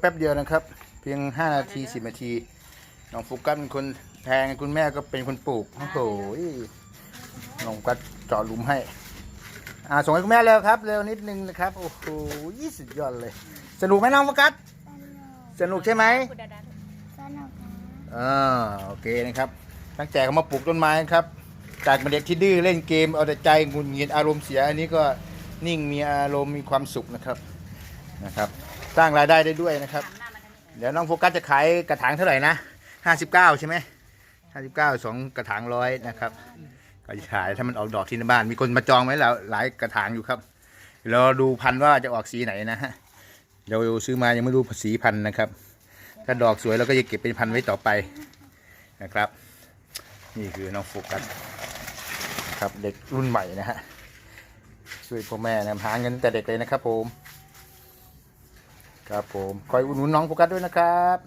แป๊บเดียวนะครับ เพียง 5 นาที 10 นาที น้องโฟกัสเป็นคนแทงคุณแม่ก็เป็นคนปลูกโอ้โหน้องโฟกัสเจาะหลุมให้ อ่าส่งให้คุณแม่เร็วครับ เร็วนิดนึงนะครับ โอ้โหสุดยอดเลย สนุกไหมน้องโฟกัสสนุกใช่ไหมคุณดาดาสนุกนะอ่าโอเคนะครับ ตั้งแต่เขามาปลูกต้นไม้ครับ จากเป็นเด็กที่ดื้อเล่นเกมเอาแต่ใจหงุนงิดอารมณ์เสีย อันนี้ก็นิ่งมีอารมณ์มีความสุขนะครับนะครับ สร้างรายได้ได้ด้วยนะครับถามหน้ามันทางนี้เดี๋ยวน้องโฟกัสจะขายกระถางเท่าไหร่นะห้าสิบเก้าใช่ไหมห้าสิบเก้าสองกระถางร้อยนะครับ ก็จะขายถ้ามันออกดอกที่ในบ้าน มีคนมาจองไว้แล้วหลายกระถางอยู่ครับเราดูพันธุ์ว่าจะออกสีไหนนะฮะเราซื้อมายังไม่รู้สีพันธุ์นะครับ ถ้าดอกสวยเราก็จะเก็บเป็นพันธุ์ไว้ต่อไปนะครับ นี่คือน้องโฟกัสนะครับเด็กรุ่นใหม่นะฮะช่วยพ่อแม่นะหาเงินแต่เด็กเลยนะครับผม ครับผมคอยอุดหนุนน้องโฟกัสด้วยนะครับ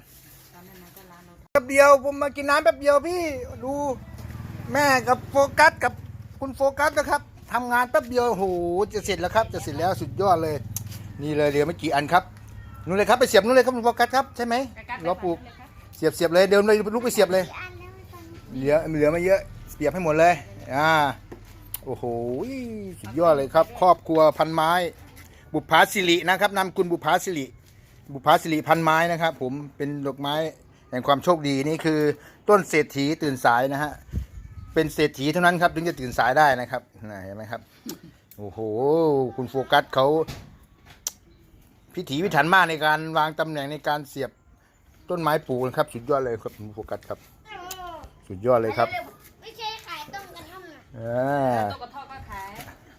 ตอนนั้นมันก็ร้านรถแป๊บเดียวผมมากินน้ำแป๊บเดียวพี่ดูแม่กับโฟกัสกับคุณโฟกัสนะครับทำงานแป๊บเดียวโอ้โหจะเสร็จแล้วครับ จะเสร็จแล้วสุดยอดเลย นี่เลยเหลือไม่กี่อันครับนู่นเลยครับไปเสียบนู่นเลยครับคุณโฟกัสครับใช่ไหมใกล้ๆเราปลูกไปครับเสียบเสียบเลยเดินเลยลุกไปเสียบเลยกี่อันแล้วตอนนี้เหลือเหลือไม่เยอะเสียบให้หมดเลยอ่าโอ้โหสุดยอดเลยครับ ครอบครัวพันไม้ บุพภาสิรินะครับนำคุณบุพภาสิริ บุพภาสิริพันไม้นะครับ ผมเป็นดอกไม้แห่งความโชคดีนี่คือต้นเศรษฐีตื่นสายนะฮะเป็นเศรษฐีเท่านั้นครับ ถึงจะตื่นสายได้นะครับน่ะเห็นไหมครับโอ้โห คุณโฟกัสเขาพิถีพิถันมากในการวางตำแหน่งในการเสียบต้นไม้ปลูกนะครับ สุดยอดเลยครับคุณโฟกัสครับ สุดยอดเลยครับไม่ใช่ขายต้มกระท่อมนะอ่าตัวกระทอกก็ขาย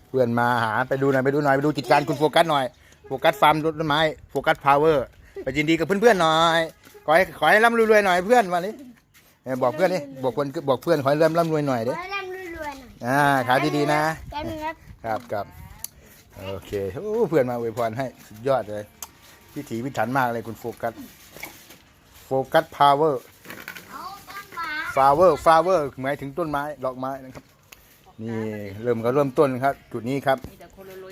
เพื่อนมาหาไปดูหน่อยไปดูหน่อยไปดูกิจการคุณโฟกัสหน่อย โฟกัสฟาร์มต้นไม้โฟกัสพาวเวอร์ไปยินดีกับเพื่อนๆหน่อยขอให้ขอให้ร่ำรวยๆหน่อยเพื่อนวันนี้เออบอกเพื่อนนี่บอกเพื่อนบอกเพื่อนขอให้ร่ำร่ำรวยหน่อยขเด้อให้ร่ำรวยๆหน่อยอ่าขายดีๆนะแป๊บนึงครับครับครับโอเคโอ้เพื่อนมาอวยพรให้สุดยอดเลยพิถีพิถันมากเลยคุณโฟกัสโฟกัสพาวเวอร์เอาต้นไม้ฟลาเวอร์ฟลาเวอร์หมายถึงต้นไม้ดอกไม้นะครับนี่เริ่มก็เริ่มต้นครับ จุดนี้ครับมี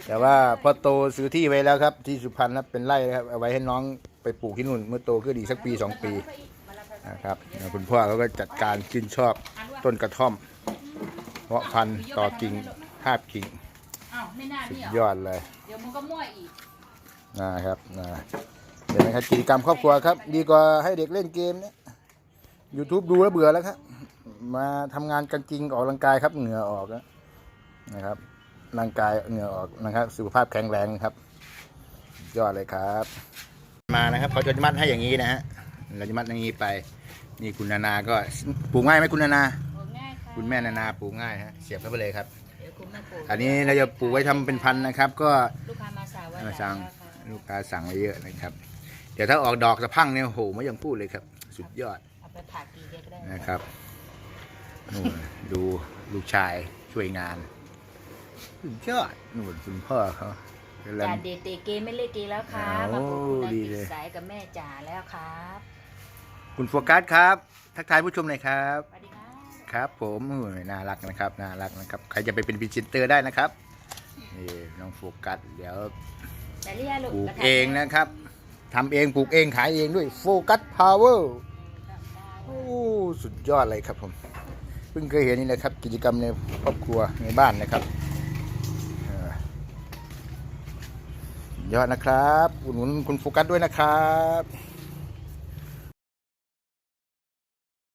แต่ว่าพอโตซื้อที่ไว้แล้วครับ ที่สุพรรณครับเป็นไร่นะครับเอาไว้ให้น้องไปปลูกที่นู่นเมื่อโตขึ้นอีกสักปีสองปีนะครับคุณพ่อเขาก็จัดการชื่นชอบต้นกระท่อม เพาะพันธุ์ต่อกิ่งหาบกิ่งสุดยอดเลยเดี๋ยวมึงก็มั่วอีกนะครับนะเห็นไหมครับกิจกรรมครอบครัวครับ ดีกว่าให้เด็กเล่นเกมเนี่ยยูทูบดูแล้วเบื่อแล้วครับ มาทำงานกันจริงออกกำลังกายครับเหงื่อออกนะครับ ร่างกายเหงื่อออกนะครับสุขภาพแข็งแรงครับ ยอดเลยครับ มานะครับเขาจะมัดให้อย่างนี้นะฮะเราจะมัดอย่างนี้ไป นี่คุณนานาก็ปลูกง่ายไหมคุณนานาโอ้ง่ายค่ะคุณแม่นานาปลูกง่ายฮะเสียบเข้าไปเลยครับเดี๋ยวคุณแม่ปลูกอันนี้เราจะปลูกไว้ทำเป็นพันธุ์นะครับ ก็ลูกค้ามาสาวไว้มาสั่งแล้วค่ะลูกค้าสั่งไว้เยอะนะครับ เดี๋ยวถ้าออกดอกสะพรั่งเนี่ยโอ้โหไม่ยังพูดเลยครับ สุดยอดเอาไปผ่ากี่เด็กก็ได้นะครับนู่นดูลูกชายช่วยงาน สุดยอดนู่นคุณพ่อเขากำลังจ่าเดทเตะเกมไม่เล่นเกมแล้วครับโอ้มาปลูกคุณนายดีติเลดยสายกับแม่จ๋าแล้วครับคุณโฟกัสครับ ทักทายผู้ชมหน่อยครับ สวัสดีครับ ครับผมโอ้ยน่ารักนะครับ น่ารักนะครับ ใครจะไปเป็นพรีเซนเตอร์ได้นะครับนี่น้องโฟกัส เดี๋ยวแต่เรียกลูกปลูกระถางเองนะครับทำเองปลูกเองขายเองด้วยโฟกัสพาวเวอร์โอ้สุดยอดเลยครับผม เพิ่งเคยเห็นนี่แหละครับ กิจกรรมในครอบครัวในบ้านนะครับเออ ยอดนะครับอุดหนุนคุณโฟกัสด้วยนะครับ